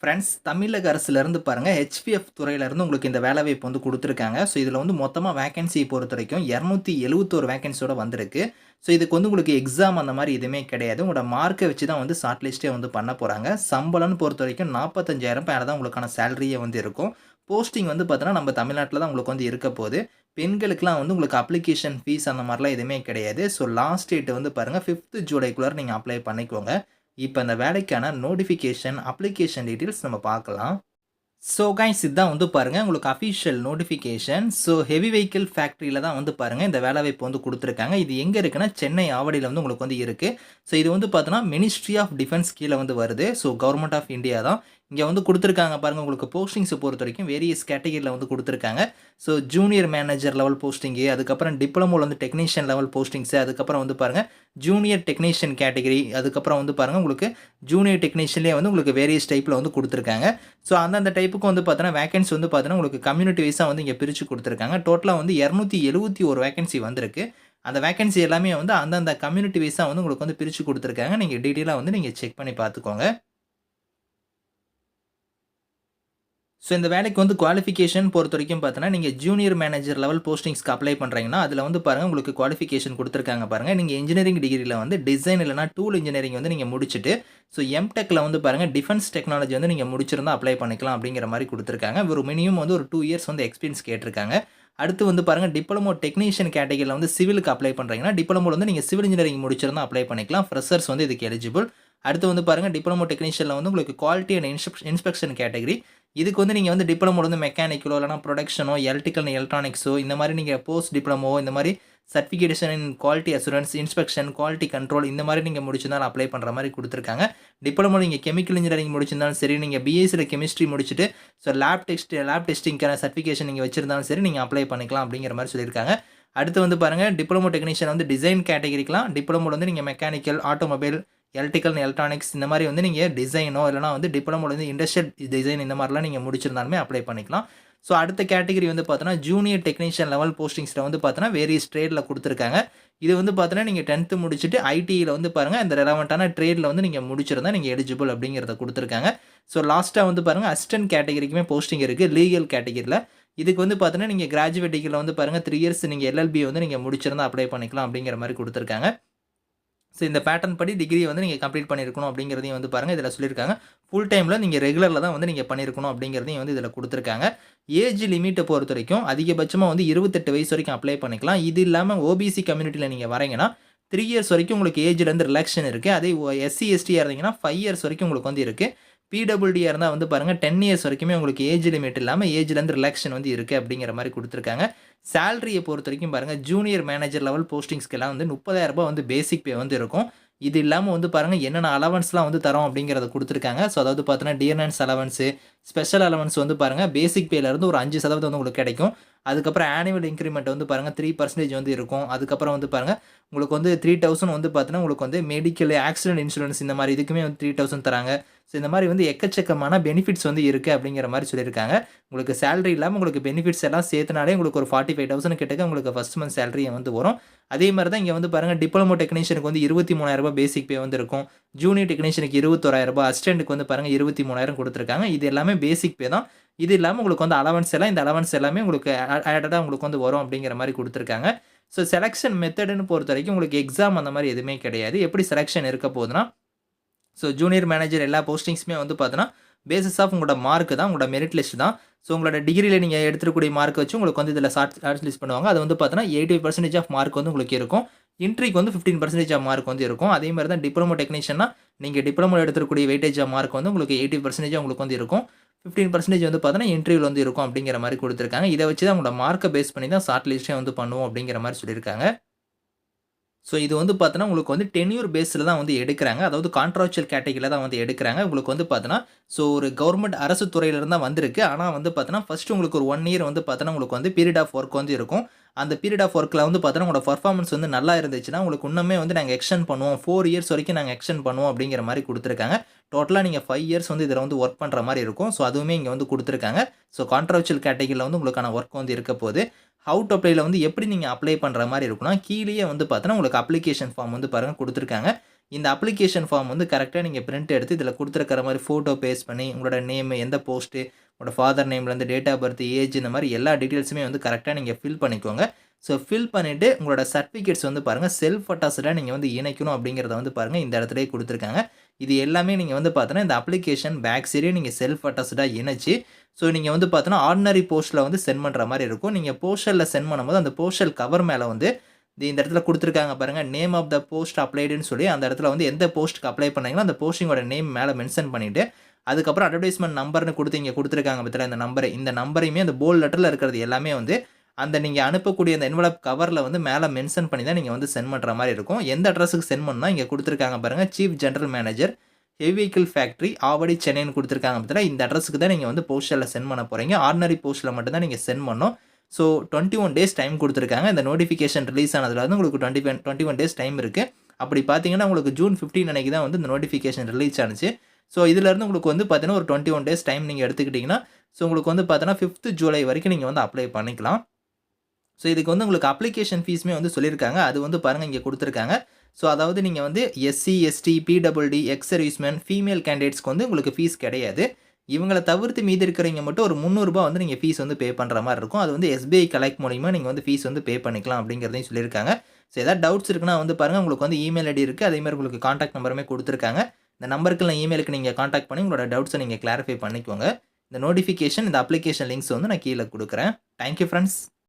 Friends தமிழக அரசுலேருந்து பாருங்கள் HPF துறையிலேருந்து உங்களுக்கு இந்த வேலைவாய்ப்பு வந்து கொடுத்துருக்காங்க. ஸோ இதில் வந்து மொத்தமாக வேகன்சியை பொறுத்த வரைக்கும் இரநூத்தி எழுபத்தோரு வேகன்சியோட வந்திருக்கு. ஸோ இதுக்கு வந்து உங்களுக்கு எக்ஸாம் அந்த மாதிரி எதுவுமே கிடையாது. உங்களோட மார்க்கை வச்சு தான் வந்து ஷார்ட் லிஸ்ட்டே வந்து பண்ண போகிறாங்க சம்பளம்னு பொறுத்த வரைக்கும் நாற்பத்தஞ்சாயிரம் பேர் தான் உங்களுக்கான சேலரியே வந்து இருக்கும். போஸ்டிங் வந்து பார்த்தோன்னா நம்ம தமிழ்நாட்டில் தான் உங்களுக்கு வந்து இருக்க போகுது. பெண்களுக்குலாம் வந்து உங்களுக்கு அப்ளிகேஷன் ஃபீஸ் அந்த மாதிரிலாம் எதுவுமே கிடையாது. ஸோ லாஸ்ட் டேட் வந்து பாருங்கள் ஃபிஃப்த்து ஜூலைக்குள்ளே நீங்கள் அப்ளை பண்ணிக்கோங்க. இப்போ அந்த வேலைக்கான நோட்டிஃபிகேஷன் அப்ளிகேஷன் டீட்டெயில்ஸ் நம்ம பார்க்கலாம். ஸோ கைஸ் இதுதான் வந்து பாருங்கள் உங்களுக்கு official notification so heavy vehicle ஃபேக்ட்ரியில் தான் வந்து பாருங்கள் இந்த வேலைவாய்ப்பு வந்து கொடுத்துருக்காங்க. இது எங்கே இருக்குன்னா சென்னை ஆவடியில் வந்து உங்களுக்கு வந்து இருக்குது ஸோ இது வந்து பார்த்தோன்னா மினிஸ்ட்ரி ஆஃப் டிஃபென்ஸ் கீழே வந்து வருது. ஸோ கவர்மெண்ட் ஆஃப் இந்தியா தான். இங்கே வந்து கொடுத்துருக்காங்க பாருங்கள் உங்களுக்கு போஸ்டிங்ஸை பொறுத்த வரைக்கும் வேரியஸ் கேட்டகரியில் வந்து கொடுத்துருக்காங்க. So junior manager level posting அதுக்கப்புறம் டிப்ளமோவில் வந்து டெக்னீஷியன் லெவல் போஸ்டிங்ஸு அதுக்கப்புறம் வந்து பாருங்கள் ஜூனியர் டெக்னீஷியன் கேட்டகரி அதுக்கப்புறம் வந்து பாருங்கள் உங்களுக்கு ஜூனியர் டெக்னீஷியன்லேயே வந்து உங்களுக்கு வேரியஸ் டைப்பில் வந்து கொடுத்துருக்காங்க. ஸோ அந்தந்த டைப்புக்கு வந்து பார்த்தோன்னா வேகன்சி வந்து பார்த்தோன்னா உங்களுக்கு கம்யூனிட்டி வைஸாக வந்து இங்கே பிரித்து கொடுத்துருக்காங்க. டோட்டலாக வந்து இரநூத்தி எழுபத்தி ஒரு வேகன்சி வந்திருக்கு. அந்த வேகன்சி எல்லாமே வந்து அந்தந்த கம்யூனிட்டி வைஸாக வந்து உங்களுக்கு வந்து பிரித்து கொடுத்துருக்காங்க. நீங்கள் டீட்டெயிலாக வந்து நீங்கள் செக் பண்ணி பார்த்துக்கோங்க. ஸோ இந்த வேலைக்கு வந்து குவாலிஃபிகேஷன் பொறுத்த வரைக்கும் பார்த்தோன்னா நீங்கள் ஜூனியர் மேனேஜர் லெவல் போஸ்டிங்ஸ்க்கு அப்ளை பண்ணுறீங்கன்னா அதில் வந்து பாருங்கள் உங்களுக்கு குவாலிஃபிகேஷன் கொடுத்துருக்காங்க பாருங்கள் நீங்கள் இன்ஜினியரிங் டிகிரியில் வந்து டிசைன் இல்லைனா டூல் இன்ஜினியரிங் வந்து நீங்கள் முடிச்சுட்டு ஸோ எம்டெக்கில் வந்து பாருங்கள் டிஃபென்ஸ் டெக்னாலஜி வந்து நீங்கள் முடிச்சிருந்தா அப்ளை பண்ணிக்கலாம் அப்படிங்கிற மாதிரி கொடுத்துருக்காங்க. ஒரு மினிமம் வந்து ஒரு டூ இயர்ஸ் வந்து எக்ஸ்பீரியன்ஸ் கேட்டிருக்காங்க. அடுத்து வந்து பாருங்கள் டிப்ளமோ டெக்னீஷியன் கேட்டகரியில் வந்து சிவிலுக்கு அப்ளை பண்ணுறீங்கன்னா டிப்ளமோவில் வந்து நீங்கள் சிவில் இன்ஜினியரிங் முடிச்சிருந்தா அப்ளை பண்ணிக்கலாம். ஃப்ரெஷர்ஸ் வந்து இதுக்கு எலிஜிபிள் அடுத்து வந்து பாருங்கள் டிப்ளமோ டெக்னீஷியனில் வந்து உங்களுக்கு குவாலிட்டி அண்ட் இன்ஸ்பெக்ஷன் கேட்டகரி இதுக்கு வந்து நீங்கள் வந்து டிப்ளமோ வந்து மெக்கானிக்கலோ இல்லைனா ப்ரொடக்ஷனோ எலக்ட்ரிக்கல் எலக்ட்ரானிக்ஸோ இந்த மாதிரி நீங்கள் போஸ்ட் டிப்ளமோ இந்த மாதிரி certification in quality assurance inspection quality control இந்த மாதிரி நீங்கள் முடிச்சிருந்தாலும் அப்ளை பண்ணுற மாதிரி கொடுத்துருக்காங்க. டிப்ளமோ நீங்கள் கெமிக்கல் இன்ஜினியரிங் முடிச்சிருந்தாலும் சரி நீங்கள் பிஎஸ்சியில் கெமிஸ்ட்ரி முடிச்சுட்டு ஸோ லேப் டெஸ்ட் லேப் டெஸ்டிங்க்கான சர்டிஃபிகேஷன் நீங்கள் வச்சிருந்தாலும் சரி நீங்கள் அப்ளை பண்ணிக்கலாம் அப்படிங்கிற மாதிரி சொல்லியிருக்காங்க. அடுத்து வந்து பாருங்கள் டிப்ளமோ டெக்னீஷியன் வந்து டிசைன் கேட்டகரிக்கலாம் டிப்ளமோவில் வந்து நீங்கள் மெக்கானிக்கல் ஆட்டோமொபைல் எலக்ட்ரிக்கல் எலக்ட்ரானிக்ஸ் இந்த மாதிரி வந்து நீங்கள் டிசைனோ இல்லைனா வந்து டிப்ளமோவில் வந்து இண்டஸ்ட்ரியல் டிசைன் இந்த மாதிரிலாம் நீங்கள் முடிச்சிருந்தாலுமே அப்ளை பண்ணிக்கலாம். ஸோ அடுத்த கேட்டகரி வந்து பார்த்தோன்னா ஜூனியர் டெக்னீஷியன் லெவல் போஸ்டிங்ஸில் வந்து பார்த்தோன்னா வேரியஸ் ட்ரேடில் கொடுத்துருக்காங்க. இது வந்து பார்த்தோன்னா நீங்கள் டென்த்து முடிச்சுட்டு ஐடியில் வந்து பாருங்கள் இந்த ரெலவெண்ட்டான ட்ரேடில் வந்து நீங்கள் முடிச்சிருந்தா நீங்கள் எலிஜிபிள் அப்படிங்கிறத கொடுத்துருக்காங்க. ஸோ லாஸ்ட்டாக வந்து பாருங்கள் அசிஸ்டன்ட் கேட்டகரிக்குமே போஸ்டிங் இருக்குது லீகல் கேட்டகரியில் இதுக்கு வந்து பார்த்தோன்னா நீங்கள் கிராஜுவேட் டிகிரியில் வந்து பாருங்கள் த்ரீ இயர்ஸ் நீங்கள் எல்எல்பி வந்து நீங்கள் முடிச்சிருந்தா அப்ளை பண்ணிக்கலாம் அப்படிங்கிற மாதிரி கொடுத்துருக்காங்க. ஸோ இந்த பேட்டர்ன் படி டிகிரி வந்து நீங்கள் கம்ப்ளீட் பண்ணியிருக்கணும் அப்படிங்கிறதையும் வந்து பாருங்கள் இதில் சொல்லியிருக்காங்க. ஃபுல் டைமில் நீங்கள் ரெகுலரில் தான் வந்து நீங்கள் பண்ணியிருக்கணும் அப்படிங்கிறதையும் வந்து இதில் கொடுத்துருக்காங்க. ஏஜ் லிமிட்டை பொறுத்த வரைக்கும் அதிகபட்சமாக வந்து இருபத்தெட்டு வயசு வரைக்கும் அப்ளை பண்ணிக்கலாம். இது இல்லாமல் ஓபிசி கம்யூனிட்டியில் நீங்கள் வரீங்கன்னா த்ரீ இயர்ஸ் வரைக்கும் உங்களுக்கு ஏஜ்லேருந்து ரிலாக்ஷன் இருக்குது அதே எஸ்சி எஸ்டியாக இருந்தீங்கன்னா ஃபைவ் இயர்ஸ் வரைக்கும் உங்களுக்கு வந்து இருக்குது பிடபிள்யூடியாக இருந்தால் வந்து பாருங்கள் டென் இயர்ஸ் வரைக்குமே உங்களுக்கு ஏஜ் லிமிட் இல்லாமல் ஏஜ்லேருந்து ரிலாக்ஷன் வந்து இருக்குது அப்படிங்கிற மாதிரி கொடுத்துருக்காங்க. சேலரியை பொறுத்த வரைக்கும் பாருங்கள் ஜூனியர் மேனேஜர் லெவல் போஸ்டிங்ஸ்க்கெல்லாம் வந்து முப்பதாயிரரூபா வந்து பேசிக் பே வந்து இருக்கும். இது இல்லாமல் வந்து பாருங்கள் என்னென்ன அலவன்ஸ்லாம் வந்து தரோம் அப்படிங்கிறத கொடுத்துருக்காங்க. ஸோ அதாவது பார்த்தீங்கன்னா டியர்னன்ஸ் அலவன்ஸு ஸ்பெஷல் அலவன்ஸ் வந்து பாருங்கள் பேசிக் பேலேருந்து ஒரு அஞ்சு சதவீதம் வந்து உங்களுக்கு கிடைக்கும். அதுக்கப்புறம் ஆனுவல் இன்க்ரிமெண்ட் வந்து பாருங்கள் த்ரீ பர்சன்டேஜ் வந்து இருக்கும். அதுக்கப்புறம் வந்து பாருங்கள் உங்களுக்கு வந்து த்ரீ தௌசண்ட் வந்து பார்த்தீங்கன்னா உங்களுக்கு வந்து மெடிக்கல் ஆக்சிடென்ட் இன்சூரன்ஸ் இந்த மாதிரி இதுக்குமே வந்து த்ரீ தௌசண்ட் தராங்க. ஸோ இந்த மாதிரி வந்து எக்கச்சக்கமான பெனிஃபிட்ஸ் வந்து இருக்குது அப்படிங்கிற மாதிரி சொல்லியிருக்காங்க. உங்களுக்கு சேலரி இல்லாமல் உங்களுக்கு பெனிஃபிட்ஸ் எல்லாம் சேர்த்துனாலே உங்களுக்கு ஒரு ஃபார்ட்டி ஃபைவ் தௌசண்ட் கிட்டக்க உங்களுக்கு ஃபஸ்ட் மந்த் சேலரியை வந்து வரும். அதே மாதிரி தான் இங்கே வந்து பாருங்கள் டிப்ளமோ டெக்னீஷியனுக்கு வந்து இருபத்தி மூணாயிரரூபா பேசிக் பே வந்து இருக்கும். ஜூனியர் டெக்னீஷியனுக்கு இருபத்தோராயிரரூபா அசிஸ்டண்ட்டுக்கு வந்து பாருங்கள் இருபத்தி மூணாயிரம் கொடுத்துருக்காங்க. இது எல்லாமே பேசிக் பே தான். இது இல்லாமல் உங்களுக்கு வந்து அலவன்ஸ் எல்லாம் இந்த அலவன்ஸ் எல்லாமே உங்களுக்கு ஆடடாக உங்களுக்கு வந்து வரும் அப்படிங்கிற மாதிரி கொடுத்துருக்காங்க. ஸோ செலெக்ஷன் மெத்தடுன்னு பொறுத்த வரைக்கும் உங்களுக்கு எக்ஸாம் அந்த மாதிரி எதுவுமே கிடையாது. எப்படி செலெக்ஷன் இருக்க போகுதுன்னா ஸோ ஜூனியர் மேனேஜர் எல்லா போஸ்டிங்ஸுமே வந்து பார்த்தோன்னா பேசிஸ் ஆஃப் உங்களோட மார்க் தான் உங்களோட மெரிட் லிஸ்ட் தான். ஸோ உங்களோட டிகிரியில் நீங்கள் எடுத்துக்கூடிய மார்க் வச்சு உங்களுக்கு வந்து இதில் ஷார்ட் ஷார்ட் லிஸ்ட் பண்ணுவாங்க. அது வந்து பார்த்தோன்னா எயிட்டி பர்சன்டேஜ் ஆஃப் மார்க் வந்து உங்களுக்கு இருக்கும். இன்ட்ரிக்கு வந்து ஃபிஃப்டீன் பர்சன்டேஜ் ஆஃப் மார்க் வந்து இருக்கும். அதே மாதிரி தான் டிப்ளமோ டெக்னீஷியனா நீங்கள் டிப்ளமோ எடுத்துக்கூடிய வெயிட்டேஜ் ஆஃப் மார்க் வந்து உங்களுக்கு எயிட்டி பர்சன்டேஜ் உங்களுக்கு வந்து இருக்கும். ஃபிஃப்டீன் பர்சன்டேஜ் வந்து பார்த்தோன்னா இன்டர்வியூவில் வந்து இருக்கும் அப்படிங்கிற மாதிரி கொடுத்துருக்காங்க. இதை வச்சு தான் உங்களோட மார்க்கை பேஸ் பண்ணி தான் ஷார்ட் லிஸ்ட்டே வந்து பண்ணுவோம் அப்படிங்கிற மாதிரி சொல்லியிருக்காங்க. ஸோ இது வந்து பார்த்தோன்னா உங்களுக்கு வந்து டென்யூர் பேஸில் தான் வந்து எடுக்கிறாங்க. அதாவது கான்ட்ராக்சுவல் கேட்டகரியில் தான் வந்து எடுக்கிறாங்க. உங்களுக்கு வந்து பார்த்தோன்னா ஸோ ஒரு கவர்மெண்ட் அரசு துறையிலேருந்து தான் வந்திருக்கு. ஆனால் வந்து பார்த்தோன்னா ஃபஸ்ட்டு உங்களுக்கு ஒரு ஒன் இயர் வந்து பார்த்தோன்னா உங்களுக்கு வந்து பீரியட் ஆஃப் ஒர்க் வந்து இருக்கும். அந்த பீரியட் ஆஃப் ஒர்க்கில் வந்து பார்த்தோன்னா உங்களோட பர்ஃபார்மன்ஸ் வந்து நல்லா இருந்துச்சுன்னா உங்களுக்கு இன்னுமே வந்து நாங்கள் எக்ஸ்டெண்ட் பண்ணுவோம். ஃபோர் இயர்ஸ் வரைக்கும் நாங்கள் எக்ஸ்டெண்ட் பண்ணுவோம் அப்படிங்கிற மாதிரி கொடுத்துருக்காங்க. டோட்டலாக நீங்கள் ஃபைவ் இயர்ஸ் வந்து இதில் வந்து ஒர்க் பண்ணுற மாதிரி இருக்கும். ஸோ அதுவுமே இங்கே வந்து கொடுத்துருக்காங்க. ஸோ கான்ட்ராக்சுவல் கேட்டகரியில் வந்து உங்களுக்கான ஒர்க் வந்து இருக்க போகுது. ஹவு டு அப்ளைல வந்து எப்படி நீங்கள் அப்ளை பண்ணுற மாதிரி இருக்குன்னா கீழேயே வந்து பார்த்தோன்னா உங்களுக்கு அப்ளிகேஷன் ஃபார்ம் வந்து பாருங்கள் கொடுத்துருக்காங்க. இந்த அப்ளிகேஷன் ஃபார்ம் வந்து கரெக்டாக நீங்கள் பிரிண்ட் எடுத்து இதில் கொடுத்துருக்கிற மாதிரி ஃபோட்டோ பேஸ்ட் பண்ணி உங்களோட நேம் எந்த போஸ்ட்டு உங்களோட ஃபாதர் நேம்லேருந்து டேட் ஆஃப் பர்த் ஏஜ் இந்த மாதிரி எல்லா டீட்டெயில்ஸுமே வந்து கரெக்டாக நீங்கள் ஃபில் பண்ணிக்கோங்க. ஸோ ஃபில் பண்ணிவிட்டு உங்களோட சர்டிஃபிகேட்ஸ் வந்து பாருங்கள் செல்ஃப் அட்டாஸ்டாக நீங்கள் வந்து இணைக்கணும் அப்படிங்கிறத வந்து பாருங்கள் இந்த இடத்துலயே கொடுத்துருக்காங்க. இது எல்லாமே நீங்கள் வந்து பார்த்தோன்னா இந்த அப்ளிகேஷன் பேக் சைடே நீங்கள் செல்ஃப் அட்டாஸ்டாக இணைச்சி ஸோ நீங்கள் வந்து பார்த்தோன்னா ஆர்டினரி போஸ்ட்டில் வந்து சென்ட் பண்ணுற மாதிரி இருக்கும். நீங்கள் போஸ்டலில் சென்ட் பண்ணும்போது அந்த போஸ்டல் கவர் மேலே வந்து இந்த இடத்துல கொடுத்துருக்காங்க பாருங்கள் நேம் ஆஃப் த போஸ்ட் அப்ளைடுன்னு சொல்லி அந்த இடத்துல வந்து எந்த போஸ்ட்டுக்கு அப்ளை பண்ணீங்களோ அந்த போஸ்டிங்கோட நேம் மேலே மென்ஷன் பண்ணிவிட்டு அதுக்கப்புறம் அட்வர்டைஸ்மெண்ட் நம்பர்னு கொடுத்து இங்கே கொடுத்துருக்காங்க பற்றில இந்த நம்பரை இந்த நம்பரையுமே அந்த போல் லெட்டரில் இருக்கிறது எல்லாமே வந்து அந்த நீங்கள் அனுப்பக்கூடிய அந்த என்வலப் கவரில் வந்து மேலே மென்ஷன் பண்ணி தான் நீங்கள் வந்து சென்ட் பண்ணுற மாதிரி இருக்கும். எந்த அட்ரஸுக்கு சென்ட் பண்ணால் இங்கே கொடுத்துருக்காங்க பாருங்கள் chief general manager heavy vehicle factory Avadi சென்னைன்னு கொடுத்துருக்காங்க பார்த்தீங்கன்னா இந்த அட்ரஸுக்கு தான் நீங்கள் வந்து போஸ்டரில் சென்ட் பண்ண போகிறீங்க ஆர்டினரி போஸ்ட்டில் மட்டும்தான் நீங்கள் சென்ட் பண்ணணும் so twenty one days time கொடுத்துருக்காங்க. இந்த நோட்டிஃபிகேஷன் ரிலீஸ் ஆனதுல வந்து உங்களுக்கு twenty one twenty one days time இருக்குது அப்படி பார்த்தீங்கன்னா உங்களுக்கு ஜூன் ஃபிஃப்டீன் அன்றைக்கி தான் வந்து இந்த நோட்டிஃபிகேஷன் ரிலீஸ் ஆனிச்சு. ஸோ இதிலேருந்து உங்களுக்கு வந்து பார்த்தீங்கன்னா ஒரு டுவெண்ட்டி ஒன் டேஸ் டைம் நீங்கள் எடுத்துக்கிட்டிங்கன்னா ஸோ உங்களுக்கு வந்து பார்த்தீங்கன்னா ஃபிஃப்த் ஜூலை வரைக்கும் நீங்கள் வந்து அப்ளை பண்ணிக்கலாம். ஸோ இதுக்கு வந்து உங்களுக்கு அப்ளிகேஷன் ஃபீஸுமே வந்து சொல்லியிருக்காங்க. அது வந்து பாருங்கள் இங்கே கொடுத்துருக்காங்க. ஸோ அதாவது நீங்கள் வந்து SC ST PWD ex serviceman female கேண்டிடேட்ஸ்க்கு வந்து உங்களுக்கு ஃபீஸ் கிடையாது. இவங்களை தவிர்த்து மீதி இருக்கிறவங்க மட்டும் ஒரு முந்நூறுரூபா வந்து நீங்கள் ஃபீஸ் வந்து பே பண்ணுற மாதிரி இருக்கும். அது வந்து எஸ்பிஐ கலெக்ட் மூலிமா நீங்கள் வந்து ஃபீஸ் வந்து பே பண்ணிக்கலாம் அப்படிங்கிறதையும் சொல்லியிருக்காங்க. ஸோ ஏதாவது டவுட்ஸ் இருக்குன்னா வந்து பாருங்கள் உங்களுக்கு வந்து இமெயில் ஐடி இருக்குது அதேமாதிரி உங்களுக்கு காண்டாக்ட் நம்பருமே கொடுத்துருக்காங்க. இந்த நம்பருக்குலாம் இமெயிலுக்கு நீங்கள் காண்டாக்ட் பண்ணி உங்களோட டவுட்ஸை நீங்கள் கிளாரிஃபை பண்ணிக்கோங்க. இந்த நோட்டிஃபிகேஷன் இந்த அப்ளிகேஷன் லிங்க்ஸ் வந்து நான் கீழே கொடுக்குறேன். Thank you friends